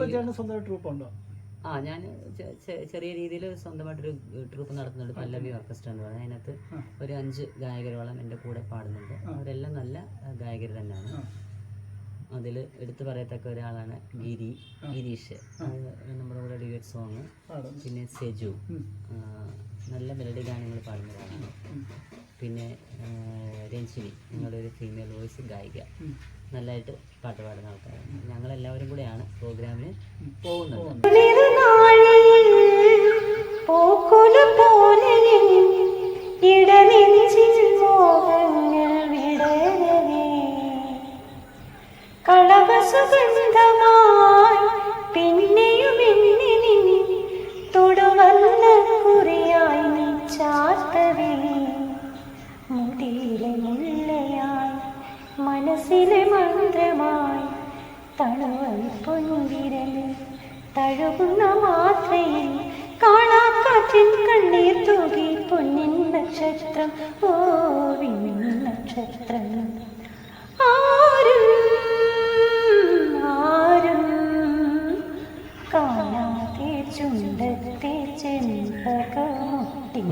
ചേട്ടന് ട്രൂപ്പ് ഉണ്ടോ? ആ ഞാൻ ചെറിയ രീതിയിൽ സ്വന്തമായിട്ടൊരു ട്രൂപ്പ് നടത്തുന്നുണ്ട്. പല്ലവി ഓർക്കസ്ട്ര എന്ന് പറയുന്നത്. അതിനകത്ത് ഒരു അഞ്ച് ഗായകരോളം എന്റെ കൂടെ പാടുന്നുണ്ട്. അവരെല്ലാം നല്ല ഗായകർ തന്നെയാണ്. അതിൽ എടുത്തു പറയത്തക്ക ഒരാളാണ് ഗിരി ഗിരീഷ്. നമ്മുടെ കൂടെ ഡിവേറ്റ് സോങ് പിന്നെ സെജു. നല്ല മെലഡി ഗാനങ്ങൾ പാടുന്നതാണ് പിന്നെ രഞ്ജിനി നിങ്ങളുടെ ഒരു ഫീമെയിൽ വോയിസ് ഗായിക. നല്ലതായിട്ട് പാട്ട് പാടുന്ന ആൾക്കാരാണ്. ഞങ്ങളെല്ലാവരും കൂടെയാണ് പ്രോഗ്രാമിന് പോകുന്നത്. പൂക്കുല മുടിയിലെ മുല്ലയായി മനസ്സിലെ മന്ത്രമായി തണുവൻ പൊൻവിരലിൽ തഴുകുന്ന മാത്രയിൽ കാണാക്കാറ്റിൻ കണ്ണീർ തൂകി പൊന്നിൻ നക്ഷത്രം ഓ നക്ഷത്രം. ആരും ആരും ചുണ്ടത്തെ ചെമ്പകമുട്ടി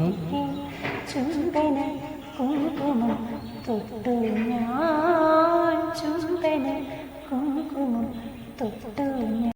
ചുംബന കുങ്കുമം തൊട്ടു ഞാൻ ചുംബന കുങ്കുമം തൊട്ടു